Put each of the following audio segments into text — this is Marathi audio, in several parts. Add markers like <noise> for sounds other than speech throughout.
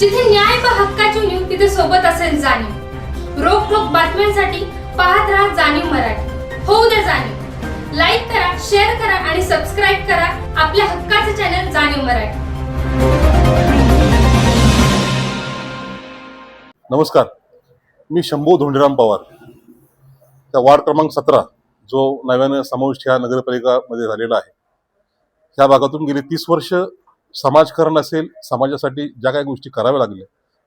जिथे न्याय व हक्काची लिहिण तिथे सोबत असेल जाणीव. रोखोक बातम्यांसाठी पाहत राहा जाणीव मराठी. होऊ द्या जाणीव. लाईक करा शेअर करा आणि सबस्क्राईब करा आपल्या हक्काचे चॅनल जाणीव मराठी. नमस्कार. मी शंभू धोंडीराम पवार. त्या वार्ड क्रमांक सतरा जो नव्यानं समाविष्ट ह्या नगरपालिकामध्ये झालेला आहे. ह्या भागातून गेली तीस वर्ष समाजकारण असेल समाजासाठी ज्या काही गोष्टी कराव्या लागल्या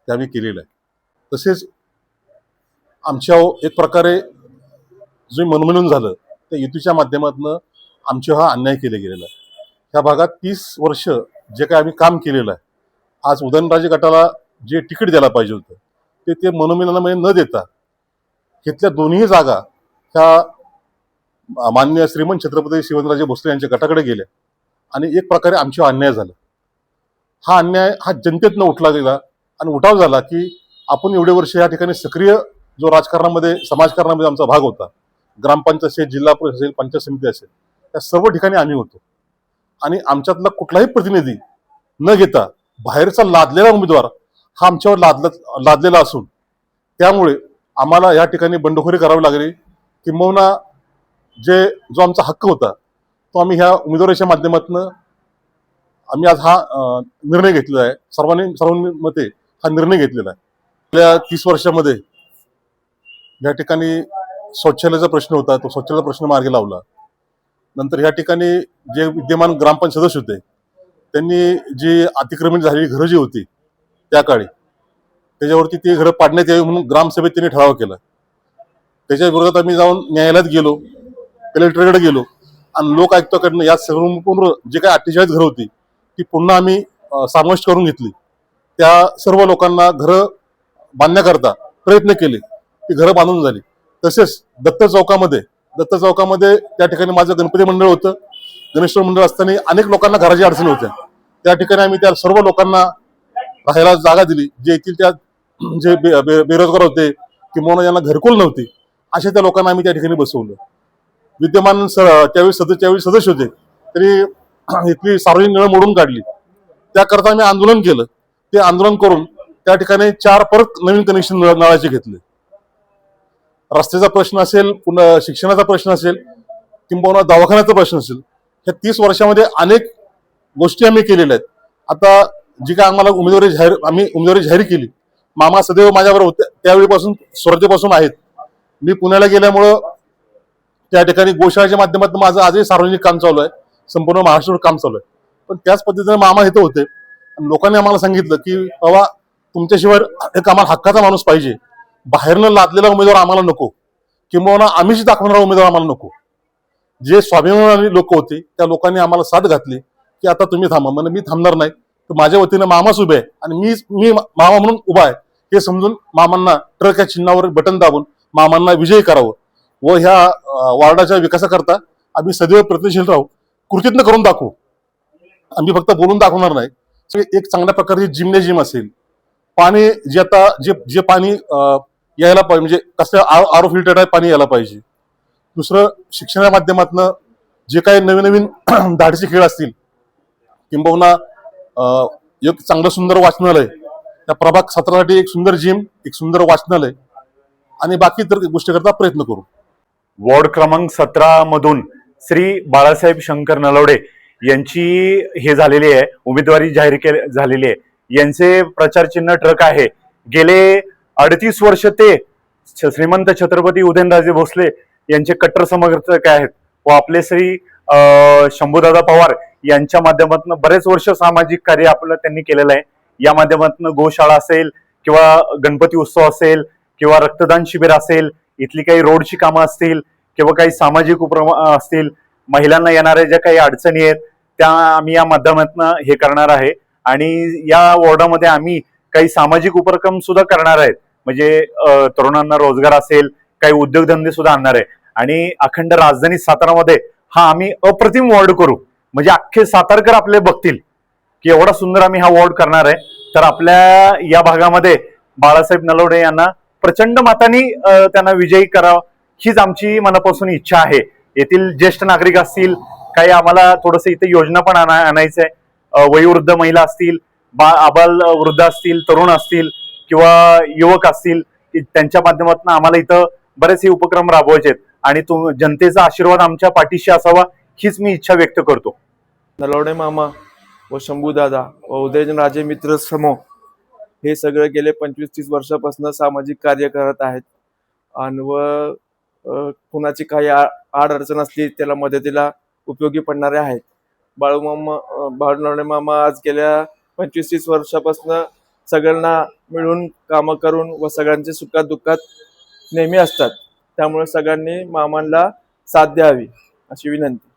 त्या आम्ही केलेल्या आहेत. तसेच आमच्या एक प्रकारे जे मनमिळून झालं त्या युतीच्या माध्यमातून आमच्या हा अन्याय केला गेलेला आहे. ह्या भागात तीस वर्ष जे काही आम्ही काम केलेलं आहे आज उदयनराजे गटाला जे तिकीट द्यायला पाहिजे होतं ते ते मनोमिलनामध्ये म्हणजे न देता तिथल्या दोन्ही जागा ह्या मान्य श्रीमंत छत्रपती शिवनराजे भोसले यांच्या गटाकडे गेल्या. आणि एक प्रकारे आमच्यावर अन्याय झाला. हा अन्याय हा जनतेतनं उठला गेला आणि उठाव झाला की आपण एवढे वर्ष या ठिकाणी सक्रिय जो राजकारणामध्ये समाजकारणामध्ये आमचा भाग होता ग्रामपंचायत असेल जिल्हा परिषद असेल पंचायत समिती असेल या सर्व ठिकाणी आम्ही होतो. आणि आमच्यातला कुठलाही प्रतिनिधी न घेता बाहेरचा लादलेला उमेदवार हा आमच्यावर लादला लादलेला असून त्यामुळे आम्हाला या ठिकाणी बंडखोरी करावी लागली. किंबहुना जे जो आमचा हक्क होता तो आम्ही ह्या उमेदवाराच्या माध्यमातून आम्ही आज हा निर्णय घेतलेला आहे. सर्वांनी सर्वांनी मते हा निर्णय घेतलेला आहे. गेल्या तीस वर्षामध्ये या ठिकाणी शौचालयाचा प्रश्न होता तो शौचालयाचा प्रश्न मार्गी लावला. नंतर या ठिकाणी जे विद्यमान ग्रामपंचायत सदस्य होते त्यांनी जी अतिक्रमण झालेली घरं जी होती त्या काळी त्याच्यावरती ती घरं पाडण्यात यावी म्हणून ग्रामसभेत त्यांनी ठराव केला. त्याच्या विरोधात आम्ही जाऊन न्यायालयात गेलो कलेक्टरकडे गेलो आणि लोक आयुक्ताकडनं या सर्व जे काही अठ्ठेचाळीस घरं होती ती पुन्हा आम्ही समाविष्ट करून घेतली. त्या सर्व लोकांना घरं बांधण्याकरता प्रयत्न केले ती घरं बांधून झाली. तसेच दत्त चौकामध्ये दत्त चौकामध्ये त्या ठिकाणी माझं गणपती मंडळ होतं. गणेश्वर मंडळ असताना अनेक लोकांना घराची अडचणी होत्या. त्या ठिकाणी आम्ही त्या सर्व लोकांना राहायला जागा दिली. जे येथील त्या जे बे- बे- बेरोजगार होते किंवा ज्यांना घरकुल नव्हती अशा त्या लोकांना आम्ही त्या ठिकाणी बसवलं. विद्यमान स त्यावेळी सदस्य त्यावेळी सदस्य होते तरी <clears throat> इथली सार्वजनिक नळ मोडून काढली. त्याकरता आम्ही आंदोलन केलं. ते आंदोलन करून त्या ठिकाणी चार परत नवीन कनेक्शन नळाचे घेतले. रस्त्याचा प्रश्न असेल पुन्हा शिक्षणाचा प्रश्न असेल किंबहुना दवाखान्याचा प्रश्न असेल ह्या तीस वर्षामध्ये अनेक गोष्टी आम्ही केलेल्या आहेत. आता जी काय आम्हाला उमेदवारी जाहीर आम्ही उमेदवारी जाहीर केली. मामा सदैव माझ्याबरोबर होते. त्यावेळीपासून स्वर्धेपासून आहेत. मी पुण्याला गेल्यामुळं त्या ठिकाणी गोशाळेच्या माध्यमातून माझं आजही सार्वजनिक काम चालू आहे. संपूर्ण महाराष्ट्रावर काम चालू आहे. पण त्याच पद्धतीने मामा इथं होते. आणि लोकांनी आम्हाला सांगितलं की बाबा तुमच्याशिवाय एक आम्हाला हक्काचा माणूस पाहिजे. बाहेरनं लादलेला उमेदवार आम्हाला नको. किंबहुना आम्हीच दाखवणारा उमेदवार आम्हाला नको. जे स्वाभिमानी लोक होते त्या लोकांनी आम्हाला साथ घातली की आता तुम्ही थांबा. म्हणजे मी थांबणार नाही. तर माझ्या वतीनं मामाच उभे आहे आणि मी मी मामा म्हणून उभा आहे. हे समजून मामांना ट्रक या चिन्हावर बटन दाबून मामांना विजयी करावं. व ह्या वार्डाच्या विकासाकरता आम्ही सदैव प्रयत्नशील राहू. कृतीतनं करून दाखवू. आम्ही फक्त बोलून दाखवणार नाही. एक चांगल्या प्रकारची जिमने जिम असेल. पाणी जे आता जे जे पाणी यायला पाहिजे म्हणजे कसं आरो फिल्टर्ड आहे पाणी यायला पाहिजे. दुसरं शिक्षणाच्या माध्यमातून जे काही नवीन नवीन <clears throat> धाडसी खेळ असतील किंबहुना एक चांगलं सुंदर वाचनालय. त्या प्रभाग सत्रासाठी एक सुंदर जिम एक सुंदर वाचनालय. आणि बाकी तर गोष्टी करता प्रयत्न करू. वॉर्ड क्रमांक सतरा मधून श्री बाळासाहेब शंकर नलवडे यांची हे झालेली आहे उमेदवारी जाहीर केली झालेली आहे. यांचे प्रचार चिन्ह ट्रक आहे. गेले अडतीस वर्ष ते छ- श्रीमंत छत्रपती उदयनराजे भोसले यांचे कट्टर समर्थक आहेत व आपले श्री शंभूदादा पवार यांच्या माध्यमातून बरेच वर्ष सामाजिक कार्य आपलं त्यांनी केलेलं आहे. या माध्यमातून गोशाळा असेल किंवा गणपती उत्सव असेल किंवा रक्तदान शिबिर असेल इथली काही रोडची कामं असतील किंवा काही सामाजिक उपक्रम असतील महिलांना येणाऱ्या ज्या काही अडचणी आहेत त्या आम्ही या माध्यमातून हे करणार आहे. आणि या वॉर्डामध्ये आम्ही काही सामाजिक उपक्रम सुद्धा करणार आहेत. म्हणजे तरुणांना रोजगार असेल काही उद्योगधंदे सुद्धा आणणार आहे. आणि अखंड राजधानी सातारामध्ये हा आम्ही अप्रतिम वॉर्ड करू. म्हणजे अख्खे सातारकर आपले बघतील की एवढा सुंदर आम्ही हा वॉर्ड करणार आहे. तर आपल्या या भागामध्ये बाळासाहेब नलवडे यांना प्रचंड मतानी त्यांना विजयी करावा. हीच आमची मनापासून इच्छा आहे. येथील ज्येष्ठ नागरिक असतील काही आम्हाला थोडस इथे योजना पण आणा- आणायचं आहे वयोवृद्ध महिला असतील बा आबाल वृद्ध असतील तरुण असतील किंवा युवक असतील त्यांच्या माध्यमातून आम्हाला इथं बरेचसे उपक्रम राबवायचे आहेत आणि तो जनतेचा आशीर्वाद आमच्या पाठीशी असावा हीच मी इच्छा व्यक्त करतो. नलवडे मामा व शंभूदादा व उदयनराजे मित्र समूह हे सगळे गेले पंचवीस तीस वर्षापासून सामाजिक कार्य करत आहेत. आणि व कुणाची काही आ- आड अडचण असली त्याला मदतीला उपयोगी पडणारे आहेत. बाळूमामा बाळू मामा आज गेल्या पंचवीस तीस वर्षापासून सगळ्यांना मिळून कामं करून व सगळ्यांच्या सुखात दुःखात नेहमी असतात. त्यामुळे सगळ्यांनी मामांना साथ द्यावी अशी विनंती.